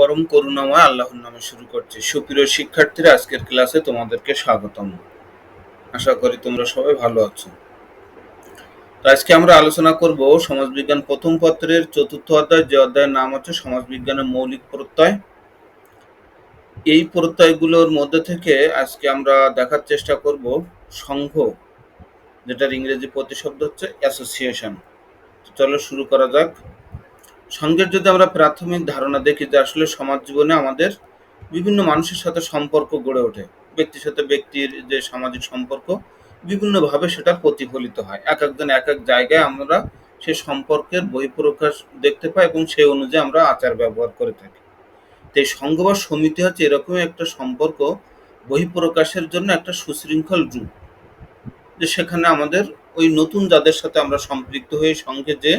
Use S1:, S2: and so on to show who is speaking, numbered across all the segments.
S1: পরম করুণাময় আল্লাহর নামে শুরু করছি। সুপ্রিয় শিক্ষার্থীরা, আজকের ক্লাসে তোমাদেরকে স্বাগতম। আশা করি তোমরা সবাই ভালো আছো। তো আজকে আমরা আলোচনা করব সমাজবিজ্ঞান প্রথম পত্রের চতুর্থ অধ্যায়। যে অধ্যায়ের নাম হচ্ছে সমাজবিজ্ঞানের মৌলিক প্রত্যয়। এই প্রত্যয়গুলোর মধ্যে থেকে আজকে আমরা দেখার চেষ্টা করব সংঘ, যেটার ইংরেজি প্রতিশব্দ হচ্ছে অ্যাসোসিয়েশন। চলো শুরু করা যাক। সংঘের যদি আমরা প্রাথমিক ধারণা দেখি যে আসলে সমাজ জীবনে আমাদের বিভিন্ন মানুষের সাথে সম্পর্ক গড়ে ওঠে, ব্যক্তির সাথে ব্যক্তির যে সামাজিক সম্পর্ক বিভিন্নভাবে সেটা প্রতিফলিত হয়। এক একজন এক এক জায়গায় আমরা সে সম্পর্কের বহিঃপ্রকাশ দেখতে পাই এবং সেই অনুযায়ী আমরা আচার ব্যবহার করে থাকি। তো এই সংঘ বা সমিতি হচ্ছে এরকমই একটা সম্পর্ক বহিঃপ্রকাশের জন্য একটা সুশৃঙ্খল রূপ। যে সেখানে আমাদের ওই নতুন যাদের সাথে আমরা সম্পৃক্ত হয়ে সঙ্গে যে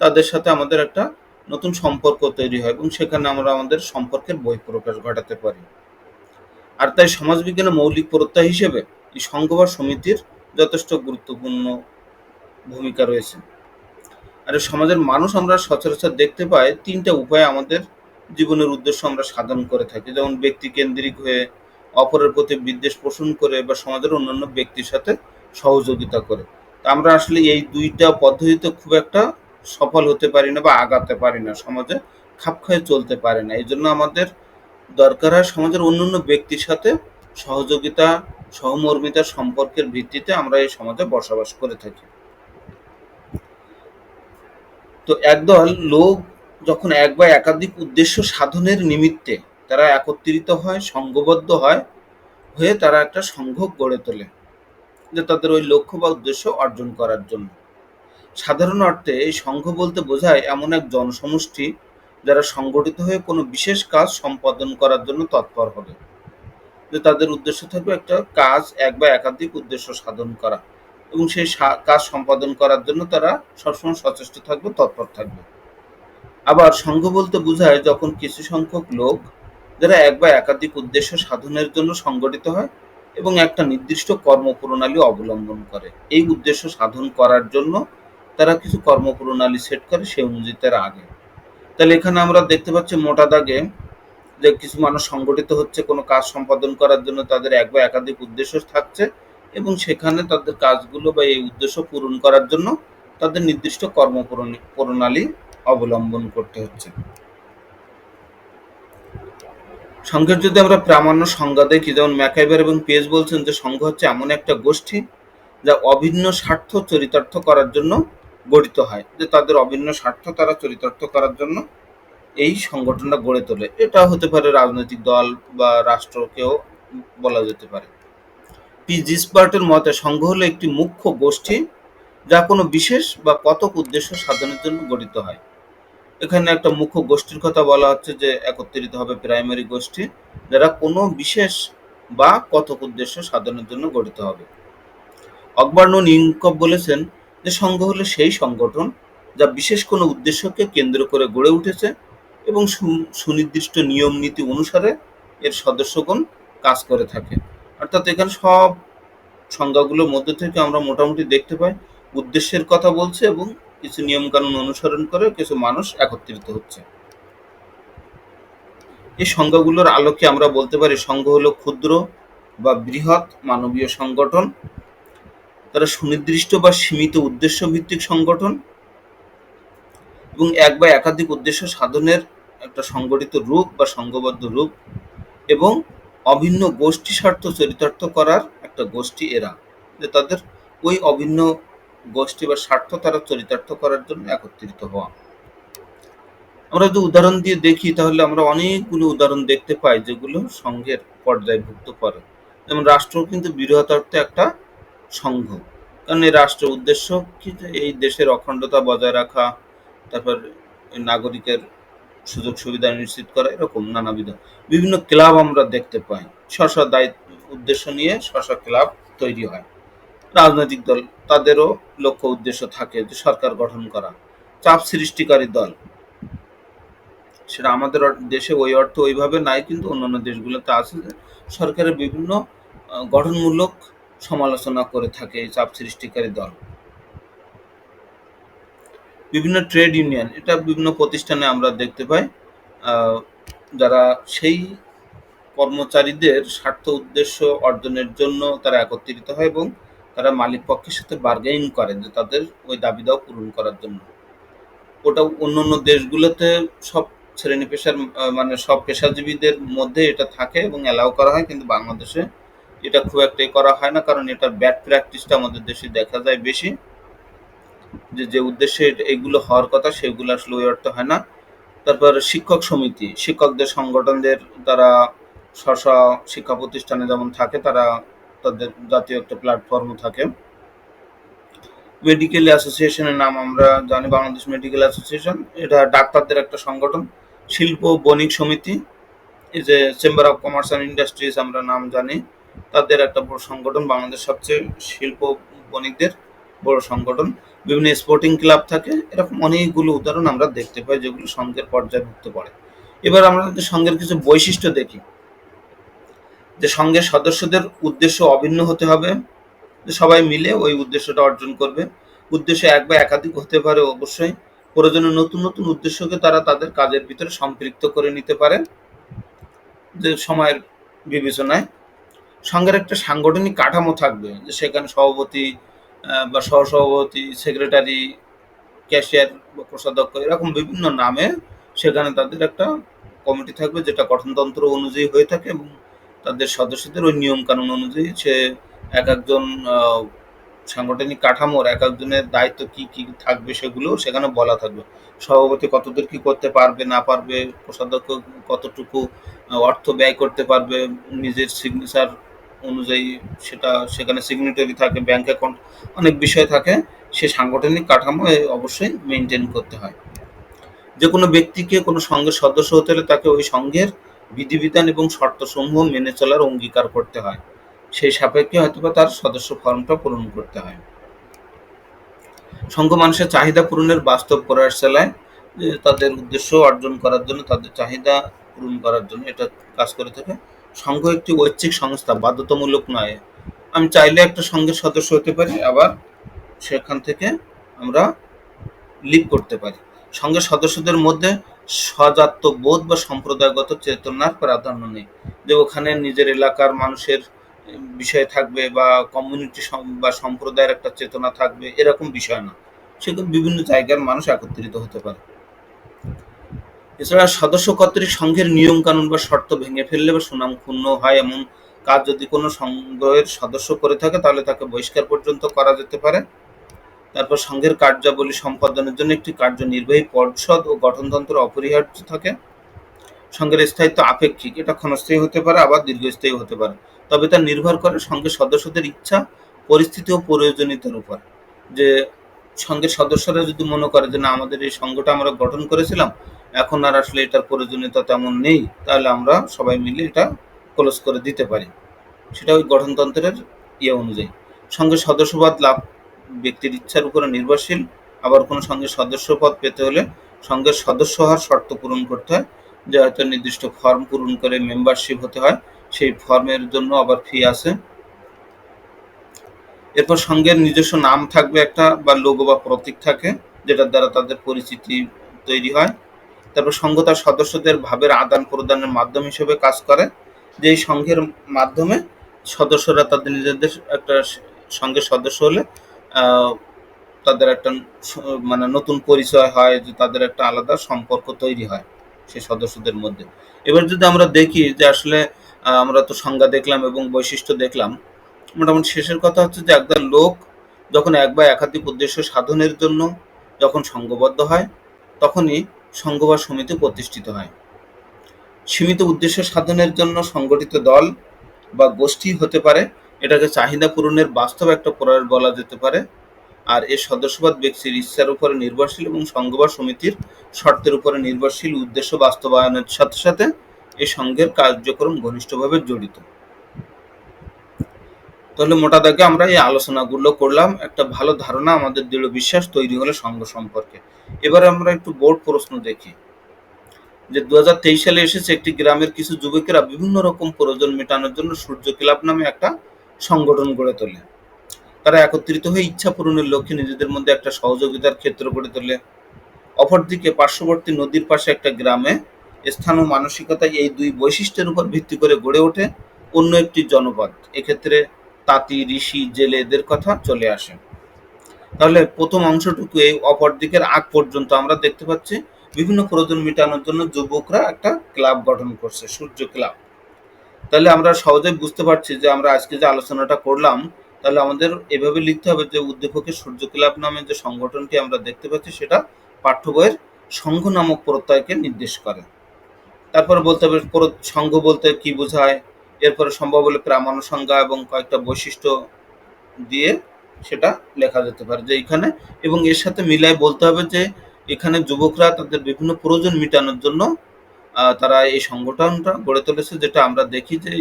S1: তাদের সাথে আমাদের একটা নতুন সম্পর্ক তৈরি হয় এবং সেখানে আমরা আমাদের সম্পর্কের বহিঃপ্রকাশ ঘটাতে পারি। আর তাই সমাজবিজ্ঞানের মৌলিক প্রত্যয় হিসেবে এই সংঘ বা সমিতির যথেষ্ট গুরুত্বপূর্ণ ভূমিকা রয়েছে। আর সমাজের মানুষ আমরা সচরাচর দেখতে পাই, তিনটা উপায়ে আমাদের জীবনের উদ্দেশ্য আমরা সাধন করে থাকি। যেমন ব্যক্তি কেন্দ্রিক হয়ে অপরের প্রতি বিদ্বেষ পোষণ করে বা সমাজের অন্যান্য ব্যক্তির সাথে সহযোগিতা করে। তা আমরা আসলে এই দুইটা পদ্ধতিতে খুব একটা সফল হতে পারি না বা আগাতে পারি না, সমাজে খাপ খায়ে চলতে পারে না। এই জন্য আমাদের দরকার হয় সমাজের অন্যান্য ব্যক্তির সাথে সহযোগিতা সহমর্মিতার সম্পর্কের ভিত্তিতে আমরা এই সমাজে বসবাস করে থাকি। তো একদল লোক যখন এক বা একাধিক উদ্দেশ্য সাধনের নিমিত্তে তারা একত্রিত হয় সংঘবদ্ধ হয়, হয়ে তারা একটা সংঘ গড়ে তোলে, যে তাদের ওই লক্ষ্য বা উদ্দেশ্য অর্জন করার জন্য। সাধারণ অর্থে এই সংঘ বলতে বোঝায় এমন এক জনসমষ্টি যারা সংগঠিত হয়ে কোনো বিশেষ কাজ সম্পাদন করার জন্য তৎপর হবে। যে তাদের উদ্দেশ্য থাকবে একটা কাজ, এক বা একাধিক উদ্দেশ্য সাধন করা এবং সেই কাজ সম্পাদন করার জন্য তারা সবসময় সচেষ্ট থাকবে, তৎপর থাকবে। আবার সংঘ বলতে বোঝায় যখন কিছু সংখ্যক লোক যারা এক বা একাধিক উদ্দেশ্য সাধনের জন্য সংগঠিত হয় এবং একটা নির্দিষ্ট কর্মপ্রণালী অবলম্বন করে। এই উদ্দেশ্য সাধন করার জন্য তারা কিছু কর্মপ্রণালী সেট করে সেই অনুযায়ী তারা আগে। তাহলে এখানে আমরা দেখতে পাচ্ছি মোটা দাগে যে কিছু মানুষ সংগঠিত হচ্ছে, কোনো কাজ সম্পাদন করার জন্য তাদের এক বা একাধিক উদ্দেশ্য থাকছে এবং সেখানে তাদের কাজগুলো বা এই উদ্দেশ্য পূরণ করার জন্য তাদের নির্দিষ্ট কর্মপ্রণালী অবলম্বন করতে হচ্ছে। সংঘের যদি আমরা প্রামাণ্য সংজ্ঞা দেখি, যেমন ম্যাকাইবার এবং পেজ বলছেন যে সংঘ হচ্ছে এমন একটা গোষ্ঠী যা অভিন্ন স্বার্থ চরিতার্থ করার জন্য গঠিত হয় যে তাদের অভিন্ন স্বার্থ তারা চরিতার্থ করার জন্য এই সংগঠনটা গড়ে তোলে। এটা হতে পারে রাজনৈতিক দল বা রাষ্ট্রকেও বলা যেতে পারে। পি জিসপার্টের মতে, সংঘ হলো একটি মুখ্য গোষ্ঠী যা কোনো বিশেষ বা কতক উদ্দেশ্য সাধনের জন্য গঠিত হয়। এখানে একটা মুখ্য গোষ্ঠীর কথা বলা হচ্ছে যে একত্রিত হবে প্রাইমারি গোষ্ঠী যারা কোনো বিশেষ বা কতক উদ্দেশ্য সাধনের জন্য গঠিত হবে। অকবর্ণ নিঙ্কব বলেছেন যে সংঘ হলো সেই সংগঠন, যা বিশেষ কোনো উদ্দেশ্যকে কেন্দ্র করে গড়ে উঠেছে এবং সুনির্দিষ্ট নিয়ম নীতি অনুসারে এর সদস্যগণ কাজ করে থাকে। অর্থাৎ এখানে সব সংজ্ঞাগুলোর মধ্যে থেকে আমরা মোটামুটি দেখতে পাই, উদ্দেশ্যের কথা বলছে এবং কিছু নিয়ম কানুন অনুসরণ করে কিছু মানুষ একত্রিত হচ্ছে। এই সংজ্ঞাগুলোর আলোকে আমরা বলতে পারি সংঘ হলো ক্ষুদ্র বা বৃহৎ মানবীয় সংগঠন। তারা সুনির্দিষ্ট বা সীমিত উদ্দেশ্য ভিত্তিক সংগঠন এবং এক বা একাধিক উদ্দেশ্য সাধনের একটা সংগঠিত রূপ বা সংঘবদ্ধ রূপ এবং অভিন্ন গোষ্ঠী স্বার্থ চরিতার্থ করার একটা গোষ্ঠী এরা। যে তাদের ওই অভিন্ন গোষ্ঠী বা স্বার্থ তারা চরিতার্থ করার জন্য একত্রিত হওয়া। আমরা যদি উদাহরণ দিয়ে দেখি, তাহলে আমরা অনেকগুলো উদাহরণ দেখতে পাই যেগুলো সংঘের পর্যায়ভুক্ত করে। যেমন রাষ্ট্র কিন্তু বৃহৎ একটা সংঘ। কারণ এই রাষ্ট্রের উদ্দেশ্য কি? এই দেশের অখণ্ডতা বজায় রাখা, তারপর নাগরিকের সুযোগ সুবিধা নিশ্চিত করা, এরকম নানাবিধ। বিভিন্ন ক্লাব আমরা দেখতে পাই। স্ব দায়িত্ব, উদ্দেশ্য নিয়ে স্ব ক্লাব তৈরি হয়। রাজনৈতিক দল, তাদেরও লক্ষ্য উদ্দেশ্য থাকে যে সরকার গঠন করা। চাপ সৃষ্টিকারী দল। সেটা আমাদের দেশে ওই অর্থ ওইভাবে নাই, কিন্তু অন্যান্য দেশগুলোতে আছে সরকারের বিভিন্ন গঠনমূলক সমালোচনা করে থাকে চাপ সৃষ্টিকারী দল। বিভিন্ন ট্রেড ইউনিয়ন, এটা বিভিন্ন প্রতিষ্ঠানে আমরা দেখতে পাই যারা সেই কর্মচারীদের স্বার্থ উদ্দেশ্য অর্জনের জন্য তারা একত্রিত হয় এবং তারা মালিক পক্ষের সাথে বার্গেনিং করে যে তাদের ওই দাবি দাওয়া পূরণ করার জন্য। ওটা অন্য অন্য দেশগুলোতে সব শ্রেণি পেশার মানে সব পেশাজীবীদের মধ্যে এটা থাকে এবং অ্যালাউ করা হয়, কিন্তু বাংলাদেশে এটা খুব একটা করা হয় না, কারণ এটার ব্যাড প্র্যাকটিসটা আমাদের দেশে দেখা যায় বেশি। যে যে উদ্দেশ্যে এগুলো হওয়ার কথা সেগুলো আসলে ওই অর্থ হয় না। তারপর শিক্ষক সমিতি, শিক্ষকদের সংগঠনদের তারা স্ব শিক্ষা প্রতিষ্ঠানে যেমন থাকে, তারা তাদের জাতীয় একটা প্ল্যাটফর্ম থাকে। মেডিকেল অ্যাসোসিয়েশনের নাম আমরা জানি, বাংলাদেশ মেডিকেল অ্যাসোসিয়েশন এটা ডাক্তারদের একটা সংগঠন, শিল্প বণিক সমিতি। এই যে chamber of commerce and industries আমরা নাম জানি। তাদের একটা বড় সংগঠন, বাংলাদেশ সবচেয়ে শিল্প বণিকদের বড় সংগঠন। বিভিন্ন স্পোর্টিং ক্লাব থাকে, এরকম অনেকগুলো উদাহরণ আমরা দেখতে পাই যেগুলো সংঘের পর্যায়ভুক্ত পড়ে এবার আমরা যদি সংঘের কিছু বৈশিষ্ট্য দেখি, যে সংঘের সদস্যদের উদ্দেশ্য অভিন্ন হতে হবে, যে সবাই মিলে ওই উদ্দেশ্যটা অর্জন করবে। উদ্দেশ্য এক বা একাধিক হতে পারে অবশ্যই। প্রয়োজনে নতুন নতুন উদ্দেশ্যকে তারা তাদের কাজের ভিতরে সম্পৃক্ত করে নিতে পারে, যে সময়ের বিবেচনায়। সংঘের একটা সাংগঠনিক কাঠামো থাকবে, যে সেখানে সভাপতি বা সহসভাপতি সেক্রেটারি ক্যাশিয়ার বা কোষাধ্যক্ষ, এরকম বিভিন্ন নামে সেখানে তাদের একটা কমিটি থাকবে, যেটা গঠনতন্ত্র অনুযায়ী হয়ে থাকে এবং তাদের সদস্যদের ওই নিয়ম কানুন অনুযায়ী সে এক একজন সাংগঠনিক কাঠামোর এক একজনের দায়িত্ব কি কি থাকবে সেগুলো সেখানে বলা থাকবে। সভাপতি কতদূর কি করতে পারবে, না পারবে, কোষাধ্যক্ষ কতটুকু অর্থ ব্যয় করতে পারবে, নিজের সিগনেচার অনুযায়ী সেটা সেখানে সিগনেটরি থাকে ব্যাংক অ্যাকাউন্ট অনেক বিষয় থাকে, সে সাংগঠনিক কাঠামো অবশ্যই মেনটেন করতে হয়। যে কোনো ব্যক্তিকে, কোনো সংঘের সদস্য হতে হলে তাকে ওই সংঘের বিধিবিধান এবং শর্তসমূহ মেনে চলার অঙ্গীকার করতে হয়। সেই সাপেক্ষে হয়তোবা তার সদস্য ফর্মটা পূরণ করতে হয়। সংঘ মানুষের চাহিদা পূরণের বাস্তব প্রয়াস চালায় তাদের উদ্দেশ্য অর্জন করার জন্য, তাদের চাহিদা পূরণ করার জন্য এটা কাজ করে থাকে। সংঘ একটি ঐচ্ছিক সংস্থা, বাধ্যতামূলক নয়। আমি চাইলে একটা সংঘের সদস্য হতে পারি, আবার সেখান থেকে আমরা লিভ করতে পারি। সংঘের সদস্যদের মধ্যে স্বজাত্য বোধ বা সম্প্রদায়গত চেতনার প্রাধান্য নেই। যে ওখানে নিজের এলাকার মানুষের বিষয় থাকবে বা কমিউনিটি বা সম্প্রদায়ের একটা চেতনা থাকবে, এরকম বিষয় না। সেখানে বিভিন্ন জায়গার মানুষ একত্রিত হতে পারে। এছাড়া সদস্য কর্তৃক সংঘের নিয়ম কানুন বা শর্ত ভেঙে ফেললে বা সুনাম ক্ষুণ্ণ হয় এমন কাজ যদি কোনো সংঘের সদস্য করে থাকে, তাহলে তাকে বহিষ্কার পর্যন্ত করা যেতে পারে। তারপর সংঘের কার্যাবলী সম্পাদনের জন্য একটি কার্যনির্বাহী পর্ষদ ও গঠনতন্ত্র অপরিহার্য থাকে। সংঘের স্থায়িত্ব আপেক্ষিক, এটা ক্ষণস্থায়ী হতে পারে, আবার দীর্ঘস্থায়ী হতে পারে। তবে তা নির্ভর করে সংঘের সদস্যদের ইচ্ছা, পরিস্থিতি ও প্রয়োজনীয়তার উপর। যে সংঘের সদস্যরা যদি মনে করে যে, না, আমাদের এই সংঘটা আমরা গঠন করেছিলাম এখন আর আসলে এটার প্রয়োজনীয়তা তেমন নেই, তাহলে আমরা সবাই মিলে এটা ক্লোজ করে দিতে পারি। সেটা ওই গঠনতন্ত্রের ইয়ে অনুযায়ী। সংঘের সদস্যপদ লাভ, ব্যক্তির ইচ্ছার উপরে নির্ভরশীল। আবার কোনো সংঘের সদস্যপদ পেতে হলে সংঘের সদস্য হওয়ার শর্ত পূরণ করতে হয়, যে হয়তো নির্দিষ্ট ফর্ম পূরণ করে মেম্বারশিপ হতে হয়, সেই ফর্মের জন্য আবার ফি আছে। এরপর সংঘের নিজস্ব নাম থাকবে একটা বা লোগো বা প্রতীক থাকে, যেটার দ্বারা তাদের পরিচিতি তৈরি হয়। তারপর সংঘ তার সদস্যদের ভাবের আদান প্রদানের মাধ্যম হিসেবে কাজ করে। যে সংঘের মাধ্যমে সদস্যরা তাদের নিজেদের একটা সংঘের সদস্য হলে তাদের একটা মানে নতুন পরিচয় হয়, যে তাদের একটা আলাদা সম্পর্ক তৈরি হয় সেই সদস্যদের মধ্যে। এবার যদি আমরা দেখি যে আসলে আমরা তো সংজ্ঞা দেখলাম এবং বৈশিষ্ট্য দেখলাম, মোটামুটি শেষের কথা হচ্ছে যে একদল লোক যখন এক বা একাধিক উদ্দেশ্য সাধনের জন্য যখন সংঘবদ্ধ হয়, তখনই সংঘ বা সমিতি প্রতিষ্ঠিত হয়। সীমিত উদ্দেশ্য সাধনের জন্য সংগঠিত দল বা গোষ্ঠী হতে পারে, এটাকে চাহিদা পূরণের বাস্তব একটা প্রয়াস বলা যেতে পারে। আর এর সদস্যবাদ ব্যক্তির ইচ্ছার উপরে নির্ভরশীল এবং সংঘ বা সমিতির শর্তের উপরে নির্ভরশীল উদ্দেশ্য বাস্তবায়নের সাথে সাথে এই সংঘের কার্যক্রম ঘনিষ্ঠভাবে জড়িত। তাহলে মোটা দাগে আমরা এই আলোচনাগুলো করলাম। একটা ভালো ধারণা আমাদের দৃঢ় বিশ্বাস তৈরি হলো সংঘ সম্পর্কে। এবার আমরা একটু বোর্ড প্রশ্ন দেখি। যে দুহাজার তেইশ সালে এসেছে একটি গ্রামের কিছু যুবকেরা বিভিন্ন রকম প্রয়োজন মেটানোর জন্য সূর্য ক্লাব নামে একটা সংগঠন গড়ে তোলে। তারা একত্রিত হয়ে ইচ্ছা পূরণের লক্ষ্যে নিজেদের মধ্যে একটা সহযোগিতার ক্ষেত্র গড়ে তোলে। অপরদিকে পার্শ্ববর্তী নদীর পাশে একটা গ্রামে স্থান ও মানসিকতা এই দুই বৈশিষ্ট্যের উপর ভিত্তি করে গড়ে ওঠে অন্য একটি জনপদ। এক্ষেত্রে তাঁতি, ঋষি, জেলে এদের কথা চলে আসে। তাহলে প্রথম অংশটুকু এই অপর দিকের আগ পর্যন্ত আমরা দেখতে পাচ্ছি, বিভিন্ন প্রয়োজন মেটানোর জন্য যুবকরা একটা ক্লাব গঠন করছে, সূর্য ক্লাব। তাহলে আমরা সহজেই বুঝতে পারছি যে আমরা আজকে যে আলোচনাটা করলাম, তাহলে আমাদের এভাবে লিখতে হবে যে উদ্দীপকের সূর্য ক্লাব নামে যে সংগঠনটি আমরা দেখতে পাচ্ছি, সেটা পাঠ্য বইয়ের সংঘ নামক প্রত্যয়কে নির্দেশ করে। তারপর বলতে হবে সংঘ বলতে কি বোঝায়? এরপরে সম্ভব হলে প্রামাণ্য সংজ্ঞা এবং কয়েকটা বৈশিষ্ট্য দিয়ে সেটা লেখা যেতে পারে যে এখানে, এবং এর সাথে মিলায় বলতে হবে যে এখানে যুবকরা তাদের বিভিন্ন প্রয়োজন মেটানোর জন্য তারা এই সংগঠনটা গড়ে তুলেছে, যেটা আমরা দেখি যে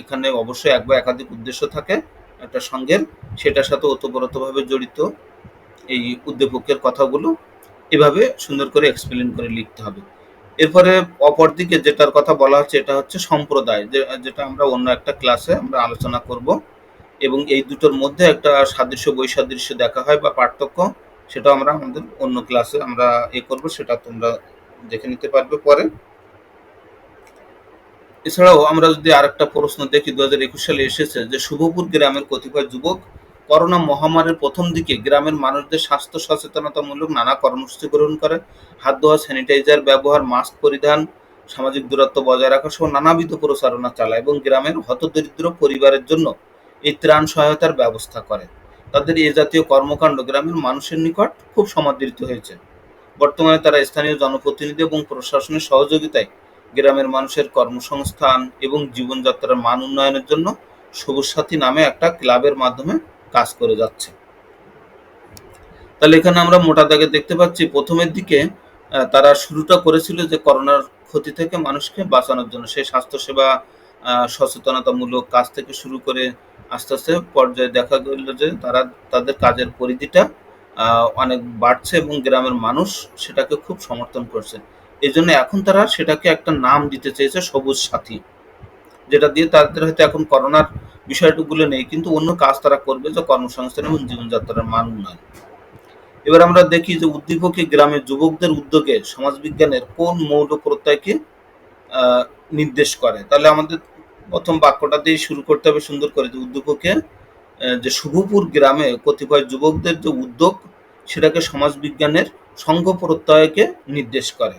S1: এখানে অবশ্যই এক বা একাধিক উদ্দেশ্য থাকে একটা সংঘের, সেটার সাথে ওতপ্রোতভাবে জড়িত এই উদ্দীপকের কথাগুলো এভাবে সুন্দর করে এক্সপ্লেন করে লিখতে হবে। এরপরে অপরদিকে যেটার কথা বলা হচ্ছে, এটা হচ্ছে সম্প্রদায় যেটা আমরা অন্য একটা ক্লাসে আমরা আলোচনা করব। এবং এই দুটোর মধ্যে একটা সাদৃশ্য বৈসাদৃশ্য দেখা হয় বা পার্থক্য, সেটা আমরা আমাদের অন্য ক্লাসে আমরা এ করব, সেটা তোমরা দেখে নিতে পারবে পরে। এছাড়াও আমরা যদি আরেকটা প্রশ্ন দেখি দু হাজার একুশ সালে এসেছে যে, শুভপুর গ্রামের কতিপয় যুবক করোনা মহামারীর প্রথম দিকে গ্রামের মানুষদের স্বাস্থ্য সচেতনতামূলক নানা কর্মসূচি গ্রহণ করে। হাত ধোয়া, স্যানিটাইজার ব্যবহার, মাস্ক পরিধান, সামাজিক দূরত্ব বজায় রাখা সহ নানাবিধ প্রচারণা চালায় এবং গ্রামের হতদরিদ্র পরিবারের জন্য এই ত্রাণ সহায়তার ব্যবস্থা করে। তাদের এ জাতীয় কর্মকাণ্ড গ্রামের মানুষের নিকট খুব সমাদৃত হয়েছে। বর্তমানে তারা স্থানীয় জনপ্রতিনিধি এবং প্রশাসনের সহযোগিতায় গ্রামের মানুষের কর্মসংস্থান এবং জীবনযাত্রার মান উন্নয়নের জন্য সবুজ সাথী নামে একটা ক্লাবের মাধ্যমে কাজ করে যাচ্ছে। তাহলে এখানে আমরা মোটা দাগে দেখতে পাচ্ছি, প্রথমের দিকে তারা শুরুটা করেছিল যে করোনার ক্ষতি থেকে মানুষকে বাঁচানোর জন্য। সেই স্বাস্থ্যসেবা সচেতনতামূলক কাজ থেকে শুরু করে আস্তে আস্তে পর্যায়ে দেখা গেল যে তারা তাদের কাজের পরিধিটা অনেক বাড়ছে এবং গ্রামের মানুষ সেটাকে খুব সমর্থন করছে। এই জন্য এখন তারা সেটাকে একটা নাম দিতে চেয়েছে সবুজ সাথী, যেটা দিয়ে তাদের হয়তো এখন করোনার বিষয়টুকুলো নেই, কিন্তু অন্য কাজ তারা করবে যে কর্মসংস্থান এবং জীবনযাত্রার মান উন্নয়ন। এবার আমরা দেখি যে উদ্দীপকে গ্রামের যুবকদের উদ্যোগে সমাজবিজ্ঞানের কোন মৌল প্রত্যয়কে নির্দেশ করে। তাহলে আমাদের প্রথম বাক্যটা দিয়ে শুরু করতে হবে সুন্দর করে যে উদ্যোগকে যে শুভপুর গ্রামে কতিপয় যুবকদের যে উদ্যোগ, সেটাকে সমাজবিজ্ঞানের সংঘ প্রত্যয়কে নির্দেশ করে।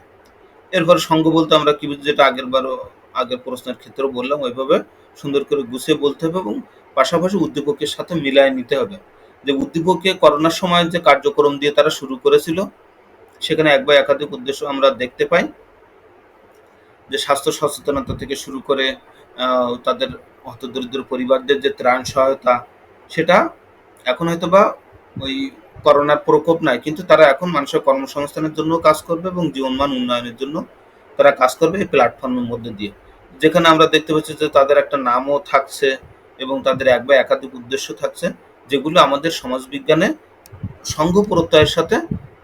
S1: এরপর সংঘ বলতে আমরা কি বুঝি? যেটা আগের বারও আগের প্রশ্নের ক্ষেত্রেও বললাম, ওইভাবে সুন্দর করে গুছিয়ে বলতে হবে এবং পাশাপাশি উদ্দীপকের সাথে মিলায় নিতে হবে। যে উদ্দীপকে করোনার সময় যে কার্যক্রম দিয়ে তারা শুরু করেছিল, সেখানে এক বা একাধিক উদ্দেশ্য আমরা দেখতে পাই। যে স্বাস্থ্য সচেতনতা থেকে শুরু করে তাদের হতদরিদ্র পরিবারদের যে ত্রাণ সহায়তা, সেটা এখন হয়তো বা ওই করোনার প্রকোপ নাই, কিন্তু তারা এখন মানুষের কর্মসংস্থানের জন্য কাজ করবে এবং জীবনমান উন্নয়নের জন্য তারা কাজ করবে এই প্ল্যাটফর্মের মধ্যে দিয়ে। যেখানে আমরা দেখতে পাচ্ছি যে তাদের একটা নামও থাকছে এবং তাদের এক বা একাধিক উদ্দেশ্য থাকছে, যেগুলো আমাদের সমাজবিজ্ঞানে সংঘ প্রত্যয়ের সাথে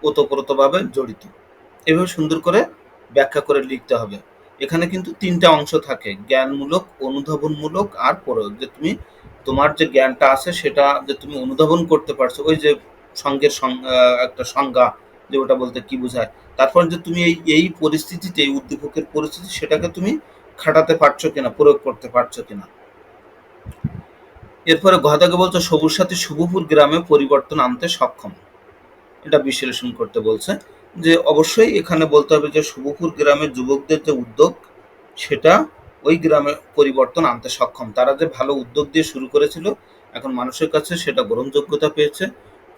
S1: ওতপ্রোতভাবে জড়িত। এভাবে সুন্দর করে ব্যাখ্যা করে লিখতে হবে। এখানে কিন্তু তিনটা অংশ থাকে, জ্ঞানমূলক, অনুধাবনমূলক আর প্রয়োগ। যে তুমি, তোমার যে জ্ঞানটা আছে সেটা যে তুমি অনুধাবন করতে পারছ, ওই যে সঙ্গের একটা সংজ্ঞা যে ওটা বলতে কি বোঝায়। তারপর যে তুমি এই এই পরিস্থিতিতে উদ্দীপকের পরিস্থিতি, সেটাকে তুমি খাটাতে পারছ কিনা, প্রয়োগ করতে পারছ কিনা? এরপরে গদাকে বলছে, সবুজ সাথী শুভপুর গ্রামে পরিবর্তন আনতে সক্ষম। এটা বিশ্লেষণ করতে বলছে যে, অবশ্যই এখানে বলতে হবে যে শুভপুর গ্রামের যুবকদের যে উদ্যোগ, সেটা ওই গ্রামে পরিবর্তন আনতে সক্ষম। তারা যে ভালো উদ্যোগ দিয়ে শুরু করেছিল, এখন মানুষের কাছে সেটা গ্রহণযোগ্যতা পেয়েছে,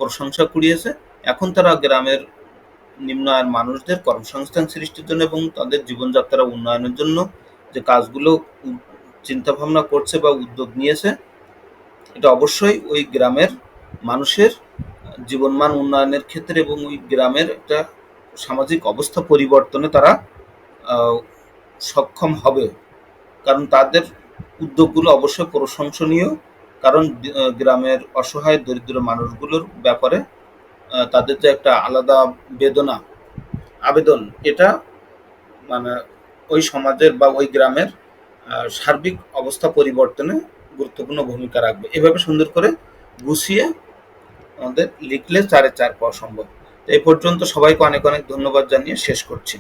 S1: প্রশংসা কুড়িয়েছে। এখন তারা গ্রামের নিম্ন আয়ের মানুষদের কর্মসংস্থান সৃষ্টির জন্য এবং তাদের জীবনযাত্রা উন্নয়নের জন্য যে কাজগুলো চিন্তা ভাবনা করছে বা উদ্যোগ নিয়েছে, এটা অবশ্যই ওই গ্রামের মানুষের জীবনমান উন্নয়নের ক্ষেত্রে এবং ওই গ্রামের একটা সামাজিক অবস্থা পরিবর্তনে তারা সক্ষম হবে। কারণ তাদের উদ্যোগগুলো অবশ্যই প্রশংসনীয়। কারণ গ্রামের অসহায় দরিদ্র মানুষগুলোর ব্যাপারে তাদের যে একটা আলাদা বেদনা, আবেদন, এটা মানে ওই সমাজের বা ওই গ্রামের সার্বিক অবস্থা পরিবর্তনে গুরুত্বপূর্ণ ভূমিকা রাখবে। এভাবে সুন্দর করে গুছিয়ে আমাদের লিখলে চারে চার পাওয়া সম্ভব। এই পর্যন্ত সবাইকে অনেক অনেক ধন্যবাদ জানিয়ে শেষ করছি।